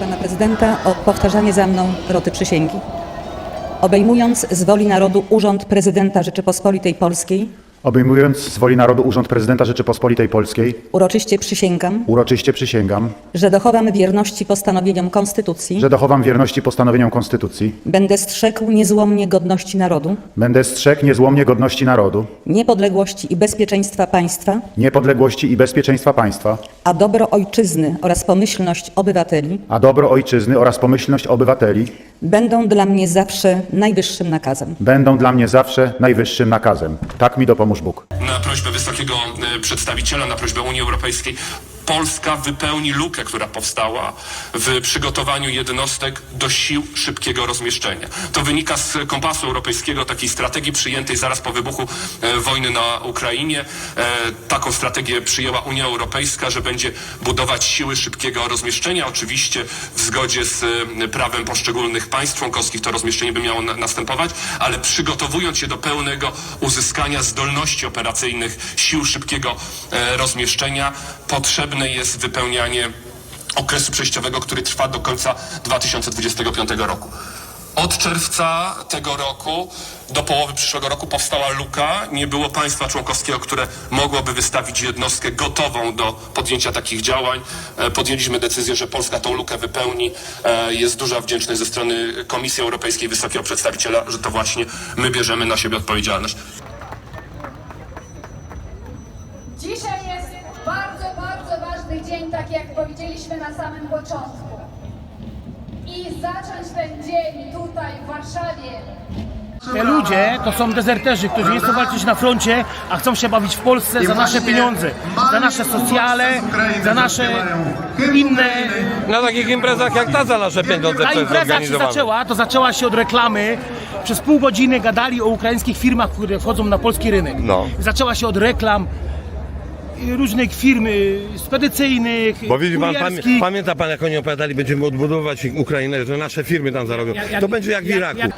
Pana prezydenta o powtarzanie za mną roty przysięgi. Obejmując z woli narodu urząd prezydenta Rzeczypospolitej Polskiej, Obejmując z woli narodu urząd prezydenta Rzeczypospolitej Polskiej, uroczyście przysięgam, uroczyście przysięgam, że dochowam wierności postanowieniom Konstytucji, że dochowam wierności postanowieniom Konstytucji, będę strzegł niezłomnie godności narodu, będę strzegł niezłomnie godności narodu, niepodległości i bezpieczeństwa państwa, niepodległości i bezpieczeństwa państwa, a dobro ojczyzny oraz pomyślność obywateli a dobro ojczyzny oraz pomyślność obywateli będą dla mnie zawsze najwyższym nakazem. będą dla mnie zawsze najwyższym nakazem. Tak mi dopomóż Na prośbę wysokiego e, przedstawiciela, na prośbę Unii Europejskiej, Polska wypełni lukę, która powstała w przygotowaniu jednostek do sił szybkiego rozmieszczenia. To wynika z kompasu europejskiego, takiej strategii przyjętej zaraz po wybuchu e, wojny na Ukrainie. E, taką strategię przyjęła Unia Europejska, że będzie budować siły szybkiego rozmieszczenia. Oczywiście w zgodzie z e, prawem poszczególnych państw członkowskich to rozmieszczenie by miało na, następować, ale przygotowując się do pełnego uzyskania zdolności operacyjnych sił szybkiego rozmieszczenia, potrzebne jest wypełnianie okresu przejściowego, który trwa do końca 2025 roku. Od czerwca tego roku do połowy przyszłego roku powstała luka. Nie było państwa członkowskiego, które mogłoby wystawić jednostkę gotową do podjęcia takich działań. E, Podjęliśmy decyzję, że Polska tą lukę wypełni. E, Jest duża wdzięczność ze strony Komisji Europejskiej, wysokiego przedstawiciela, że to właśnie my bierzemy na siebie odpowiedzialność. Dzisiaj jest bardzo, bardzo ważny dzień, tak jak powiedzieliśmy na samym początku. I zacząć ten dzień tutaj w Warszawie Te ludzie to są dezerterzy, którzy nie chcą walczyć na froncie, a chcą się bawić w Polsce za nasze pieniądze, za nasze socjale, za nasze inne. Na takich imprezach jak ta za nasze pieniądze Ta impreza się zaczęła, to zaczęła się od reklamy. Przez pół godziny gadali o ukraińskich firmach, które wchodzą na polski rynek. No. Zaczęła się od reklam różnych firm spedycyjnych, Bo widzi pan, pamię, pamięta pan jak oni opowiadali, będziemy odbudowywać Ukrainę, że nasze firmy tam zarobią. Jak- To będzie jak w jak- Iraku. jak-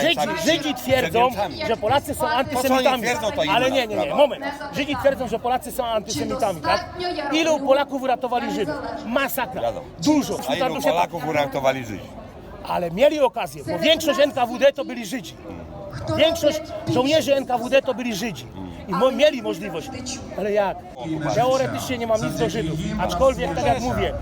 Żydzi, Żydzi twierdzą, że Polacy są antysemitami. Ale nie, nie, nie, moment. Żydzi twierdzą, że Polacy są antysemitami, tak? Ilu Polaków uratowali Żydów? Masakra. Dużo. A ilu Ardusiaka. Polaków uratowali Żydzi? Ale mieli okazję, bo większość NKWD to byli Żydzi. Większość żołnierzy NKWD to byli Żydzi. I mo- mieli możliwość. Ale jak? Teoretycznie nie mam nic do Żydów. Aczkolwiek, tak jak mówię,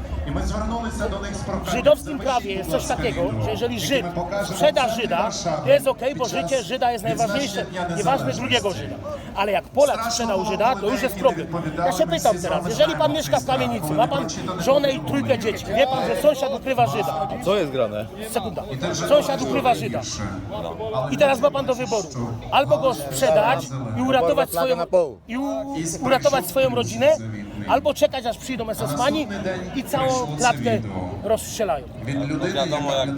w żydowskim prawie jest coś takiego, że jeżeli Żyd sprzeda Żyda, to jest okej, bo życie Żyda jest najważniejsze, nieważne drugiego Żyda. Ale jak Polak sprzedał Żyda, to już jest problem. Ja się pytam teraz, jeżeli pan mieszka w kamienicy, ma pan żonę i trójkę dzieci, wie pan, że sąsiad ukrywa Żyda. Co jest grane? Sekunda. Sąsiad ukrywa Żyda. I teraz ma pan do wyboru. Albo go sprzedać i uratować swoją, i u, uratować swoją rodzinę, albo czekać aż przyjdą SS-mani i całą klatkę rozstrzelają. No wiadomo jak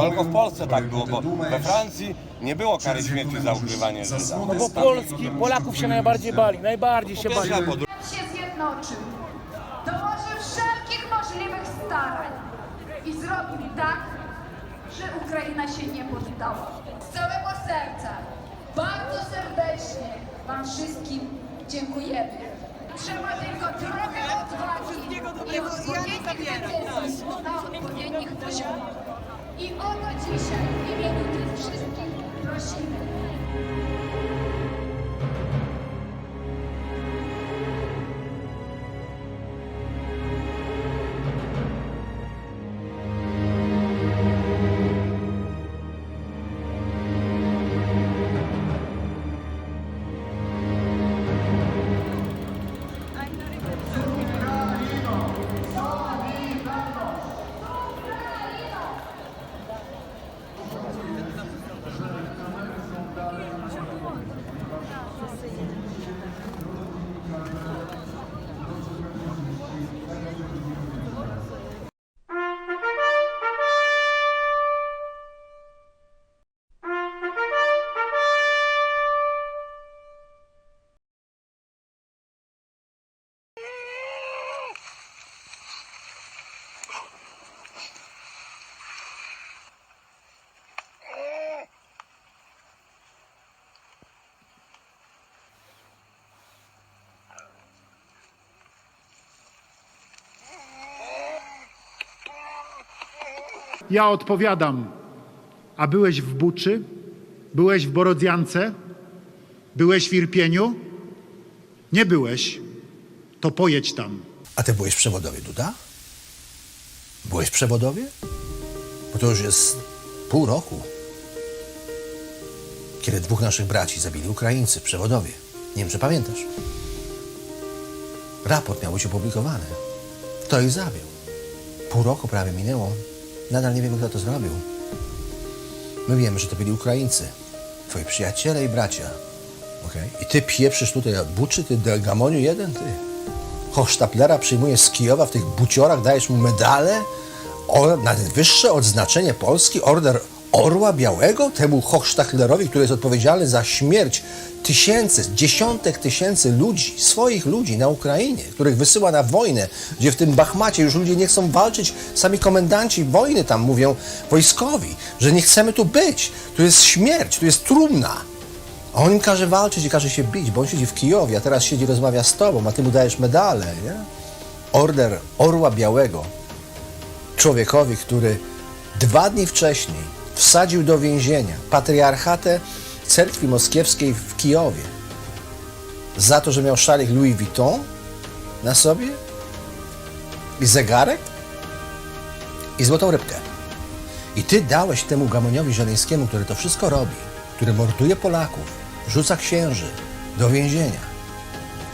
tylko w Polsce tak było, bo we Francji nie było kary śmierci za ukrywanie Żyda. No bo Polski, Polaków się najbardziej bali, najbardziej się bali. Się zjednoczył, dołoży wszelkich możliwych starań i zrobił tak, że Ukraina się nie poddała. Z całego serca, bardzo Wam wszystkim dziękujemy. Trzeba tylko trochę odwagi i odpowiednich decyzji na odpowiednich poziomach. I o to dzisiaj w imieniu tych wszystkich prosimy. Ja odpowiadam. A byłeś w Buczy? Byłeś w Borodziance? Byłeś w Irpieniu? Nie byłeś. To pojedź tam. A ty byłeś w przewodowie, Duda? Byłeś w przewodowie? Bo to już jest pół roku. Kiedy dwóch naszych braci zabili Ukraińcy przewodowie. Nie wiem, czy pamiętasz. Raport miał być opublikowany. Kto ich zabił? Pół roku prawie minęło. Nadal nie wiemy, kto to zrobił. My wiemy, że to byli Ukraińcy. Twoi przyjaciele i bracia. Okej? I ty pieprzysz tutaj buczy, ty do gamoniu jeden, ty. Hochsztaplera przyjmujesz z Kijowa w tych buciorach, dajesz mu medale, o, najwyższe odznaczenie Polski, order Orła Białego, temu Hochsztaplerowi, który jest odpowiedzialny za śmierć tysięcy, dziesiątek tysięcy ludzi, swoich ludzi na Ukrainie, których wysyła na wojnę, gdzie w tym Bachmacie już ludzie nie chcą walczyć, sami komendanci wojny tam mówią wojskowi, że nie chcemy tu być, tu jest śmierć, tu jest trumna. A on im każe walczyć i każe się bić, bo on siedzi w Kijowie, a teraz siedzi, rozmawia z tobą, a ty mu dajesz medale, nie? Order Orła Białego człowiekowi, który dwa dni wcześniej wsadził do więzienia patriarchatę cerkwi moskiewskiej w Kijowie za to, że miał szalik Louis Vuitton na sobie i zegarek i złotą rybkę. I ty dałeś temu gamoniowi żeleńskiemu, który to wszystko robi, który morduje Polaków, rzuca księży do więzienia,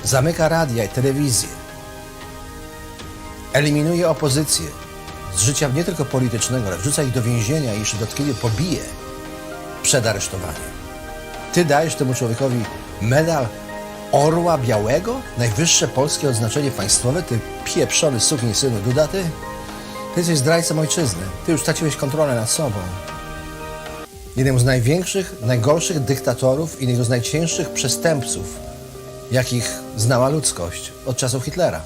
zamyka radia i telewizję, eliminuje opozycję z życia nie tylko politycznego, ale wrzuca ich do więzienia i jeszcze dotkliwie pobije przed aresztowaniem. Ty dajesz temu człowiekowi medal Orła Białego? Najwyższe polskie odznaczenie państwowe? Ty pieprzony sukni synu Duda, ty? Jesteś zdrajcą ojczyzny. Ty już straciłeś kontrolę nad sobą. Jednym z największych, najgorszych dyktatorów i jednego z najcięższych przestępców, jakich znała ludzkość od czasów Hitlera.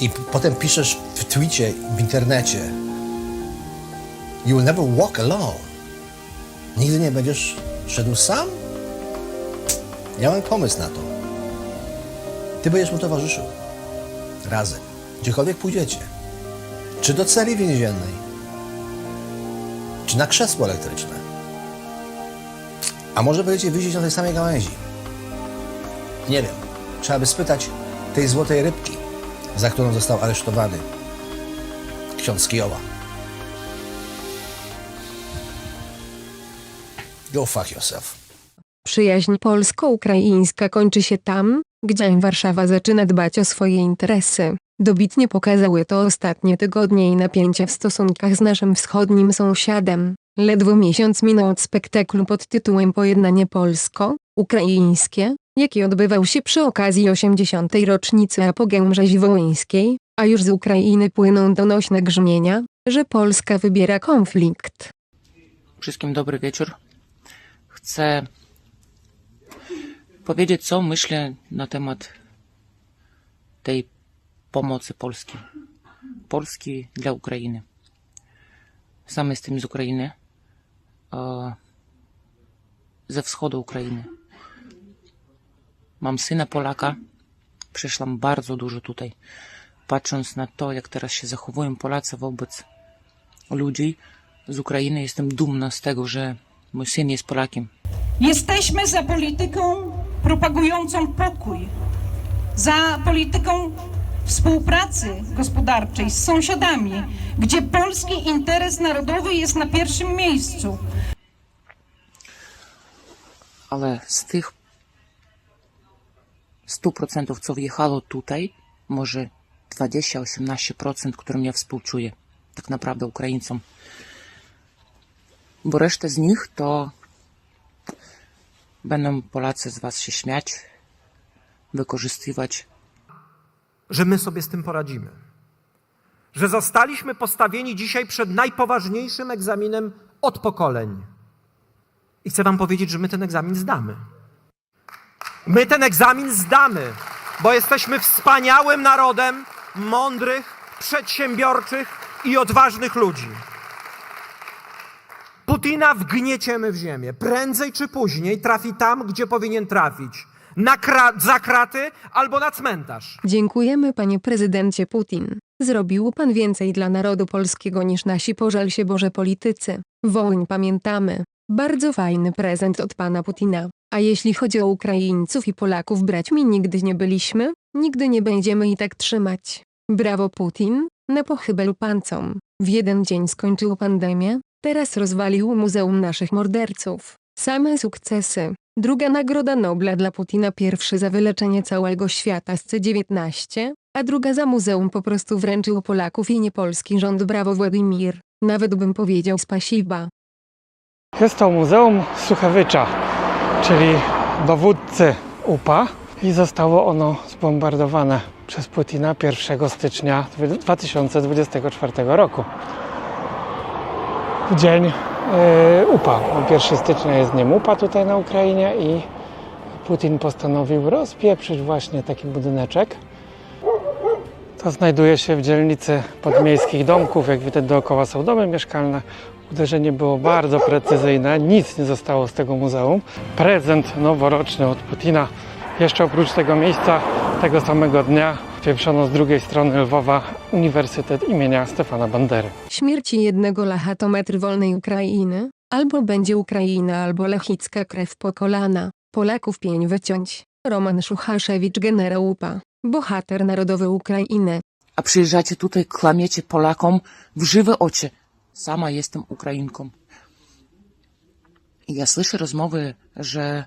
I potem piszesz w twicie, w internecie You will never walk alone. Nigdy nie będziesz szedł sam? Ja mam pomysł na to. Ty będziesz mu towarzyszył. Razem. Gdziekolwiek pójdziecie. Czy do celi więziennej, czy na krzesło elektryczne. A może będziecie wisieć na tej samej gałęzi. Nie wiem. Trzeba by spytać tej złotej rybki, za którą został aresztowany ksiądz Kijowa. Go fuck yourself. Przyjaźń polsko-ukraińska kończy się tam, gdzie Warszawa zaczyna dbać o swoje interesy. Dobitnie pokazały to ostatnie tygodnie i napięcia w stosunkach z naszym wschodnim sąsiadem. Ledwo miesiąc minął od spektaklu pod tytułem Pojednanie polsko-ukraińskie, jaki odbywał się przy okazji 80. rocznicy apogeum rzezi wołyńskiej, a już z Ukrainy płyną donośne grzmienia, że Polska wybiera konflikt. Wszystkim dobry wieczór. Chcę powiedzieć, co myślę na temat tej pomocy Polski. Polski dla Ukrainy. Sam jestem z Ukrainy. Ze wschodu Ukrainy. Mam syna Polaka. Przeszłam bardzo dużo tutaj. Patrząc na to, jak teraz się zachowują Polacy wobec ludzi z Ukrainy, jestem dumna z tego, że mój syn jest Polakiem. Jesteśmy za polityką propagującą pokój, za polityką współpracy gospodarczej z sąsiadami, gdzie polski interes narodowy jest na pierwszym miejscu. Ale z tych 100%, co wjechało tutaj, może 20-18%, którym ja współczuję tak naprawdę Ukraińcom. Bo resztę z nich to będą Polacy z was się śmiać, wykorzystywać, że my sobie z tym poradzimy. Że zostaliśmy postawieni dzisiaj przed najpoważniejszym egzaminem od pokoleń. I chcę Wam powiedzieć, że my ten egzamin zdamy. My ten egzamin zdamy, bo jesteśmy wspaniałym narodem mądrych, przedsiębiorczych i odważnych ludzi. Putina wgnieciemy w ziemię. Prędzej czy później trafi tam, gdzie powinien trafić. Na kra- za kraty albo na cmentarz. Dziękujemy panie prezydencie Putin. Zrobił pan więcej dla narodu polskiego niż nasi pożal się Boże politycy. Wołyń pamiętamy. Bardzo fajny prezent od pana Putina. A jeśli chodzi o Ukraińców i Polaków braćmi nigdy nie byliśmy, nigdy nie będziemy i tak trzymać. Brawo Putin, na pochybel pancom. W jeden dzień skończył pandemię, teraz rozwalił Muzeum naszych morderców. Same sukcesy. Druga nagroda Nobla dla Putina, pierwszy za wyleczenie całego świata z C-19, a druga za muzeum po prostu wręczył Polaków i nie polski rząd. Brawo Władimir. Nawet bym powiedział spasiba. Jest to Muzeum Suchewycza, czyli dowódcy UPA i zostało ono zbombardowane przez Putina 1 stycznia 2024 roku. Dzień yy, UPA. bo 1 stycznia jest dniem UPA tutaj na Ukrainie i Putin postanowił rozpieprzyć właśnie taki budyneczek. To znajduje się w dzielnicy podmiejskich domków. Jak widać dookoła są domy mieszkalne. Uderzenie było bardzo precyzyjne, nic nie zostało z tego muzeum. Prezent noworoczny od Putina. Jeszcze oprócz tego miejsca, tego samego dnia pieprzono z drugiej strony Lwowa Uniwersytet imienia Stefana Bandery. Śmierci jednego Lecha to metr wolnej Ukrainy, albo będzie Ukraina, albo lechicka krew po kolana. Polaków pień wyciąć. Roman Szuchaszewicz, generał UPA, bohater narodowy Ukrainy. A przyjeżdżacie tutaj, kłamiecie Polakom w żywe oczy. Sama jestem Ukrainką. I ja słyszę rozmowy, że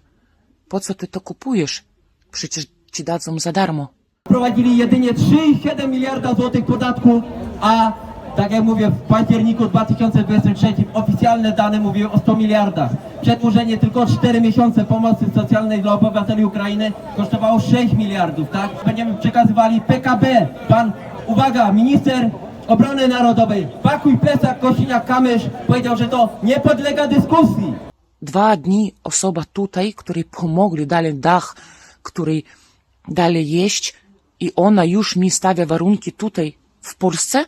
po co ty to kupujesz? Przecież ci dadzą za darmo. Prowadzili jedynie 3,7 miliarda złotych podatku, a tak jak mówię, w październiku 2023 oficjalne dane mówiły o 100 miliardach. Przedłużenie tylko 4 miesiące pomocy socjalnej dla obywateli Ukrainy kosztowało 6 miliardów, tak? Będziemy przekazywali PKB. Pan, uwaga, minister obrony narodowej, pakuj plecak Kosiniak-Kamysz powiedział, że to nie podlega dyskusji. Dwa dni osoba tutaj, której pomogli, dali dach, której dali jeść i ona już mi stawia warunki tutaj w Polsce?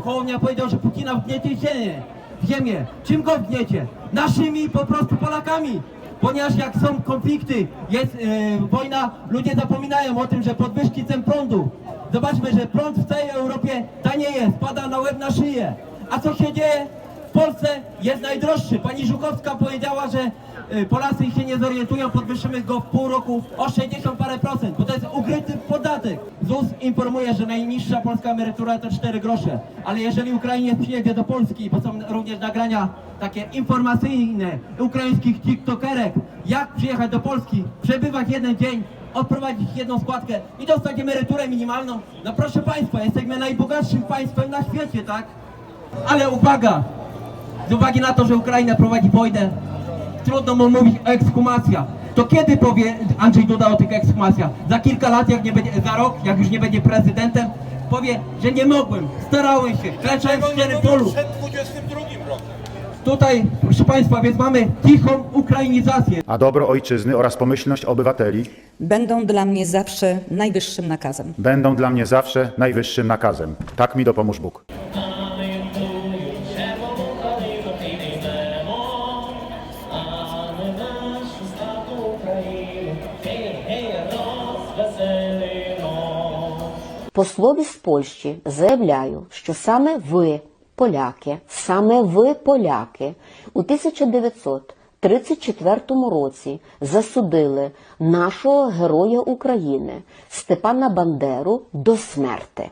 Hołownia powiedział, że Putina wgniecie ziemię. w ziemię. Czym go wgniecie? Naszymi po prostu Polakami. Ponieważ jak są konflikty, jest e, wojna, ludzie zapominają o tym, że podwyżki cen prądu. Zobaczmy, że prąd w całej Europie tanieje, spada na łeb na szyję. A co się dzieje? W Polsce jest najdroższy. Pani Żukowska powiedziała, że Polacy się nie zorientują, podwyższymy go w pół roku o 60 parę procent, bo to jest ukryty podatek. ZUS informuje, że najniższa polska emerytura to 4 grosze, ale jeżeli Ukrainiec przyjedzie do Polski, bo są również nagrania takie informacyjne ukraińskich tiktokerek, jak przyjechać do Polski, przebywać jeden dzień, odprowadzić jedną składkę i dostać emeryturę minimalną, no proszę Państwa, jesteśmy najbogatszym państwem na świecie, tak? Ale uwaga, z uwagi na to, że Ukraina prowadzi wojnę, trudno mu mówić o ekshumacja. To kiedy powie Andrzej Duda o tych ekshumacjach? Za kilka lat, jak nie będzie, za rok, jak już nie będzie prezydentem, powie, że nie mogłem, starałem się, klęczałem w szczerym polu. Przed 22 rokiem. Tutaj, proszę Państwa, więc mamy cichą ukrainizację. A dobro ojczyzny oraz pomyślność obywateli Będą dla mnie zawsze najwyższym nakazem. będą dla mnie zawsze najwyższym nakazem. Tak mi dopomóż Bóg. Послові з Польщі заявляю, що саме ви, поляки, саме ви, поляки, у 1934 році засудили нашого героя України Степана Бандеру до смерти.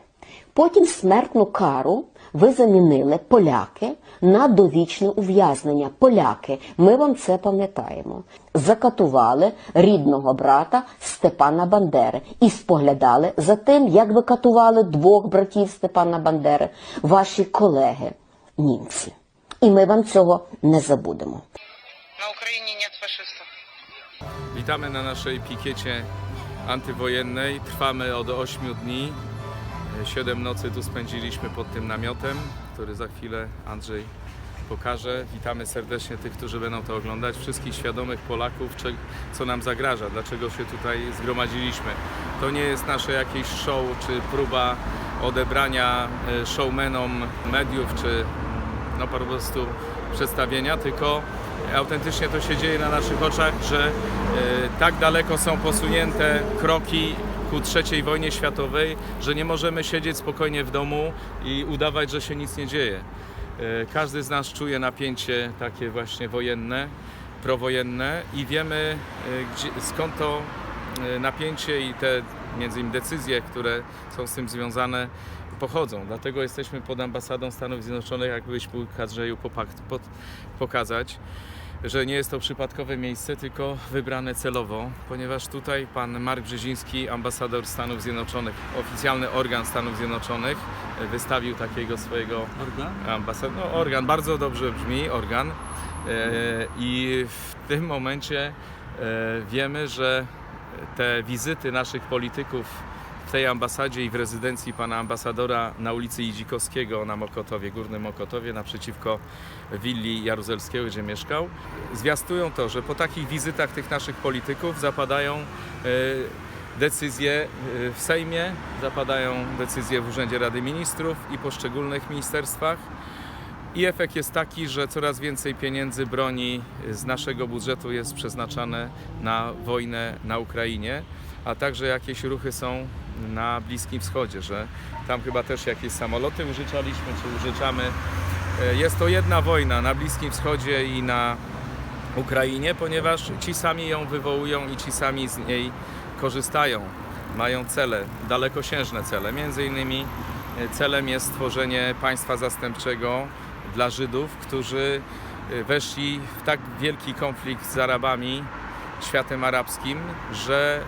Потім смертну кару ви замінили поляки на довічне ув'язнення. Поляки, ми вам це пам'ятаємо. Закатували рідного брата Степана Бандери і споглядали за тим, як ви катували двох братів Степана Бандери, ваші колеги німці. І ми вам цього не забудемо. Witamy na naszej pikiecie antywojennej. Trwamy od 8 dni. 7 nocy tu spędziliśmy pod tym namiotem, który za chwilę Andrzej pokaże. Witamy serdecznie tych, którzy będą to oglądać, wszystkich świadomych Polaków, co nam zagraża, dlaczego się tutaj zgromadziliśmy. To nie jest nasze jakieś show, czy próba odebrania e, showmenom mediów, czy no po prostu przedstawienia, tylko autentycznie to się dzieje na naszych oczach, że e, tak daleko są posunięte kroki ku III wojnie światowej, że nie możemy siedzieć spokojnie w domu i udawać, że się nic nie dzieje. E, Każdy z nas czuje napięcie takie właśnie wojenne, prowojenne i wiemy e, gdzie, skąd to e, napięcie i te między innymi decyzje, które są z tym związane, pochodzą. Dlatego jesteśmy pod ambasadą Stanów Zjednoczonych, jak byś mógł pod- pokazać, że nie jest to przypadkowe miejsce, tylko wybrane celowo, ponieważ tutaj pan Mark Brzeziński, ambasador Stanów Zjednoczonych, oficjalny organ Stanów Zjednoczonych, wystawił takiego swojego ambasad- no, organ, bardzo dobrze brzmi, organ. E, I w tym momencie e, wiemy, że te wizyty naszych polityków w tej ambasadzie i w rezydencji pana ambasadora na ulicy Idzikowskiego na Mokotowie, Górnym Mokotowie, naprzeciwko willi Jaruzelskiego, gdzie mieszkał, zwiastują to, że po takich wizytach tych naszych polityków zapadają e, decyzje e, w Sejmie, zapadają decyzje w Urzędzie Rady Ministrów i poszczególnych ministerstwach. I efekt jest taki, że coraz więcej pieniędzy broni z naszego budżetu jest przeznaczane na wojnę na Ukrainie, a także jakieś ruchy są na Bliskim Wschodzie, że tam chyba też jakieś samoloty użyczaliśmy czy użyczamy. E, Jest to jedna wojna na Bliskim Wschodzie i na Ukrainie, ponieważ ci sami ją wywołują i ci sami z niej korzystają. Mają cele, dalekosiężne cele. Między innymi e, celem jest stworzenie państwa zastępczego dla Żydów, którzy e, weszli w tak wielki konflikt z Arabami, światem arabskim, że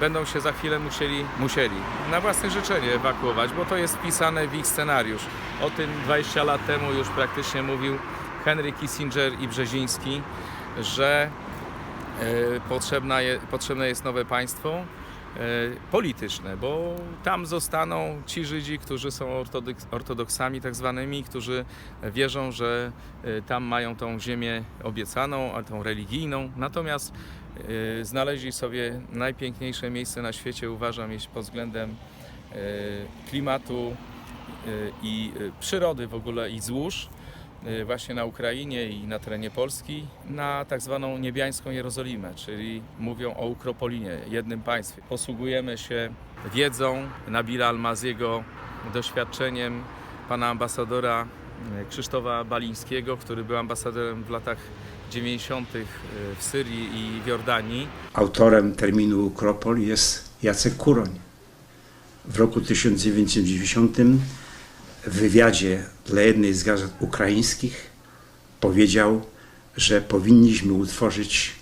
będą się za chwilę musieli, musieli na własne życzenie ewakuować, bo to jest wpisane w ich scenariusz. O tym 20 lat temu już praktycznie mówił Henry Kissinger i Brzeziński, że e, potrzebna je, potrzebne jest nowe państwo e, polityczne, bo tam zostaną ci Żydzi, którzy są ortodoks, ortodoksami tak zwanymi, którzy wierzą, że e, tam mają tą ziemię obiecaną, a tą religijną. Natomiast znaleźli sobie najpiękniejsze miejsce na świecie, uważam, jeśli pod względem e, klimatu e, i przyrody w ogóle i złóż y, właśnie na Ukrainie i na terenie Polski na tak zwaną niebiańską Jerozolimę, czyli mówią o Ukropolinie, jednym państwie. Posługujemy się wiedzą Nabila Almaziego, doświadczeniem pana ambasadora y, Krzysztofa Balińskiego, który był ambasadorem w latach 90. w Syrii i w Jordanii. Autorem terminu Ukropol jest Jacek Kuroń. W roku 1990 w wywiadzie dla jednej z gazet ukraińskich powiedział, że powinniśmy utworzyć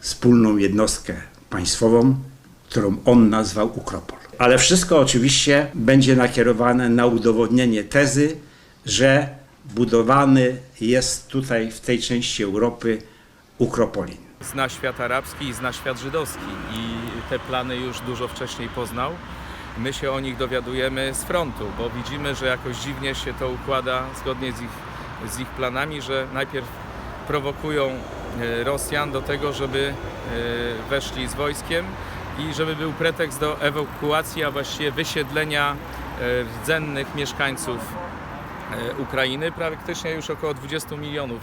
wspólną jednostkę państwową, którą on nazwał Ukropol. Ale wszystko oczywiście będzie nakierowane na udowodnienie tezy, że budowany jest tutaj w tej części Europy Ukropolin. zna świat arabski i zna świat żydowski i te plany już dużo wcześniej poznał. My się o nich dowiadujemy z frontu, bo widzimy, że jakoś dziwnie się to układa zgodnie z ich, z ich planami, że najpierw prowokują e, Rosjan do tego, żeby e, weszli z wojskiem i żeby był pretekst do ewakuacji, a właściwie wysiedlenia e, rdzennych mieszkańców Ukrainy. Praktycznie już około 20 milionów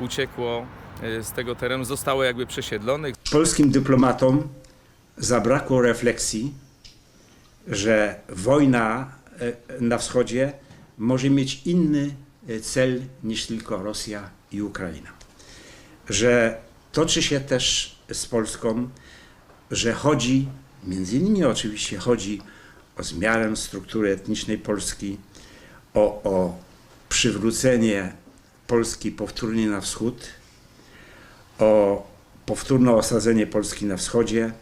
uciekło e, z tego terenu, zostało jakby przesiedlonych. Polskim dyplomatom zabrakło refleksji, że wojna e, na wschodzie może mieć inny e, cel niż tylko Rosja i Ukraina. Że toczy się też z Polską, że chodzi, między innymi oczywiście chodzi o zmianę struktury etnicznej Polski, o, o przywrócenie Polski powtórnie na wschód, o powtórne osadzenie Polski na wschodzie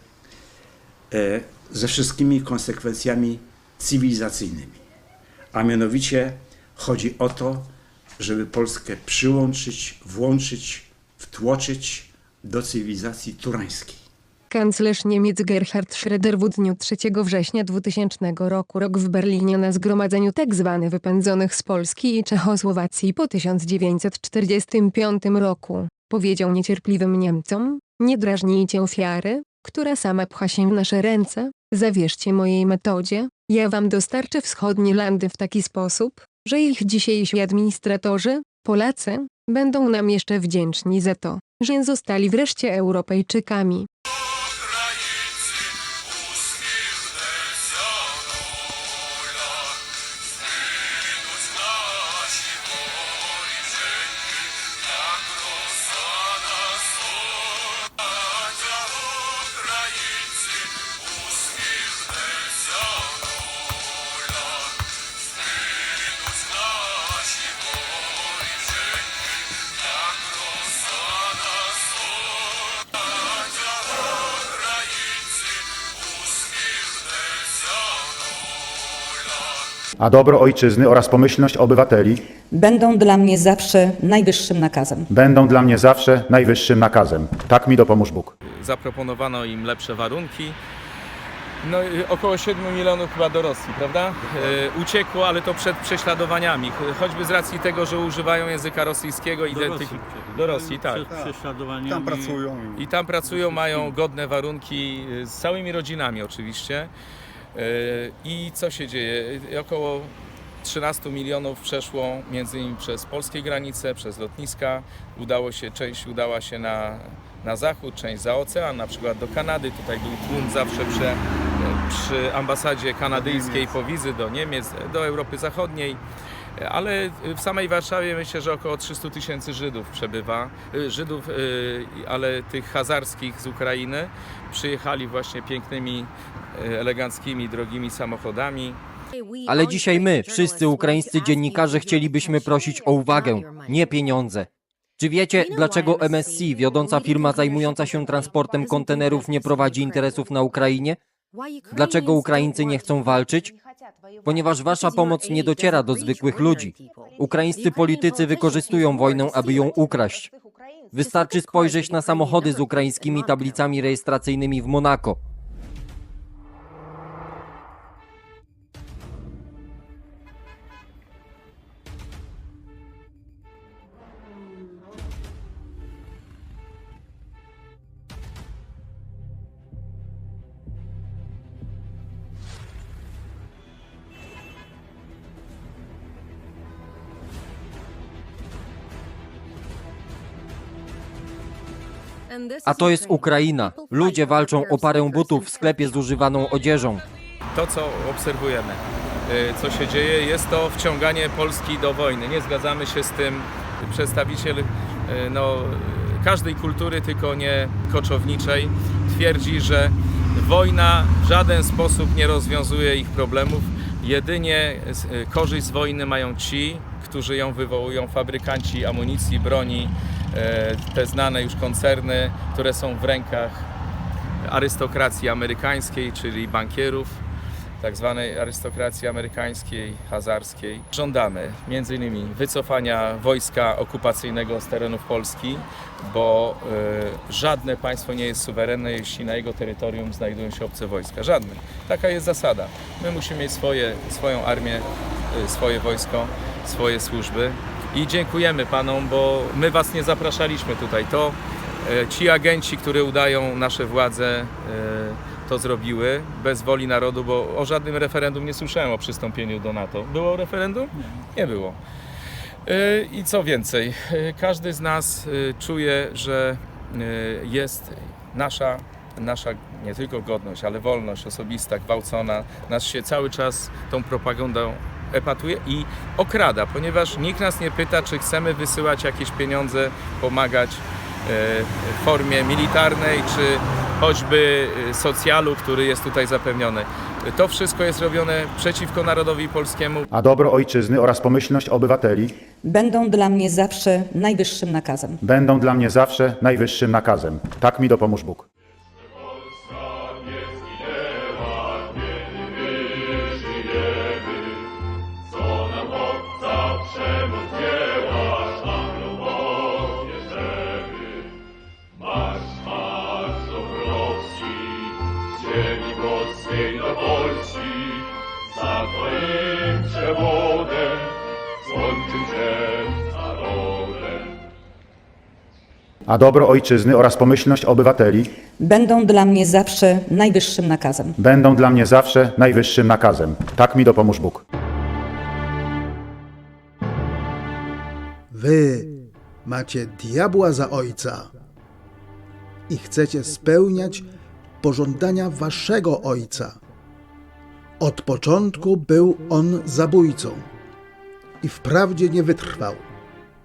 e, ze wszystkimi konsekwencjami cywilizacyjnymi. A mianowicie chodzi o to, żeby Polskę przyłączyć, włączyć, wtłoczyć do cywilizacji turańskiej. Kanclerz Niemiec Gerhard Schröder w dniu 3 września 2000 roku rok w Berlinie na zgromadzeniu tzw. wypędzonych z Polski i Czechosłowacji po 1945 roku powiedział niecierpliwym Niemcom, nie drażnijcie ofiary, która sama pcha się w nasze ręce, zawierzcie mojej metodzie, ja wam dostarczę wschodnie landy w taki sposób, że ich dzisiejsi administratorzy, Polacy, będą nam jeszcze wdzięczni za to, że zostali wreszcie Europejczykami. A dobro ojczyzny oraz pomyślność obywateli będą dla mnie zawsze najwyższym nakazem. będą dla mnie zawsze najwyższym nakazem. Tak mi dopomóż Bóg. Zaproponowano im lepsze warunki. No, y, około 7 milionów chyba do Rosji, prawda? Y, Uciekło, ale to przed prześladowaniami. Ch- Choćby z racji tego, że używają języka rosyjskiego identyk... Do Rosji, tak. Tam pracują. I tam pracują, mają godne warunki y, z całymi rodzinami oczywiście. Y, I co się dzieje? Y, Około 13 milionów przeszło między innymi przez polskie granice, przez lotniska. Udało się, część udała się na, na zachód, część za ocean, na przykład do Kanady. Tutaj był tłum zawsze przy, przy ambasadzie kanadyjskiej po wizy do Niemiec, do Europy Zachodniej. Ale w samej Warszawie myślę, że około 300 tysięcy Żydów przebywa. Y, Żydów, y, ale tych hazarskich z Ukrainy przyjechali właśnie pięknymi, y, eleganckimi, drogimi samochodami. Ale dzisiaj my, wszyscy ukraińscy dziennikarze, chcielibyśmy prosić o uwagę, nie pieniądze. Czy wiecie, dlaczego MSC, wiodąca firma zajmująca się transportem kontenerów, nie prowadzi interesów na Ukrainie? Dlaczego Ukraińcy nie chcą walczyć? Ponieważ wasza pomoc nie dociera do zwykłych ludzi. Ukraińscy politycy wykorzystują wojnę, aby ją ukraść. Wystarczy spojrzeć na samochody z ukraińskimi tablicami rejestracyjnymi w Monako. A to jest Ukraina. Ludzie walczą o parę butów w sklepie z używaną odzieżą. To, co obserwujemy, y, co się dzieje, jest to wciąganie Polski do wojny. Nie zgadzamy się z tym. Przedstawiciel y, no, każdej kultury, tylko nie koczowniczej, twierdzi, że wojna w żaden sposób nie rozwiązuje ich problemów. Jedynie y, korzyść z wojny mają ci, którzy ją wywołują, fabrykanci amunicji, broni, te znane już koncerny, które są w rękach arystokracji amerykańskiej, czyli bankierów, tak zwanej arystokracji amerykańskiej, hazarskiej. Żądamy innymi wycofania wojska okupacyjnego z terenów Polski, bo y, żadne państwo nie jest suwerenne, jeśli na jego terytorium znajdują się obce wojska. Żadne. Taka jest zasada. My musimy mieć swoje, swoją armię, y, swoje wojsko, swoje służby. I dziękujemy panom, bo my was nie zapraszaliśmy tutaj. To E, Ci agenci, które udają nasze władze, e, to zrobiły bez woli narodu, bo o żadnym referendum nie słyszałem o przystąpieniu do NATO. Było referendum? Nie było. E, I co więcej, każdy z nas czuje, że jest nasza, nasza nie tylko godność, ale wolność osobista gwałcona. Nas się cały czas tą propagandą epatuje i okrada, ponieważ nikt nas nie pyta, czy chcemy wysyłać jakieś pieniądze, pomagać e, w formie militarnej, czy choćby e, socjalu, który jest tutaj zapewniony. To wszystko jest robione przeciwko narodowi polskiemu. A dobro ojczyzny oraz pomyślność obywateli Będą dla mnie zawsze najwyższym nakazem. będą dla mnie zawsze najwyższym nakazem. Tak mi dopomóż Bóg. A dobro ojczyzny oraz pomyślność obywateli Będą dla mnie zawsze najwyższym nakazem. będą dla mnie zawsze najwyższym nakazem. Tak mi dopomóż Bóg. Wy macie diabła za ojca i chcecie spełniać pożądania waszego ojca. Od początku był on zabójcą i wprawdzie nie wytrwał,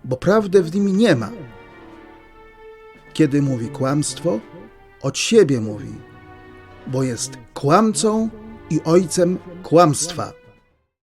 bo prawdy w nim nie ma. Kiedy mówi kłamstwo, od siebie mówi, bo jest kłamcą i ojcem kłamstwa.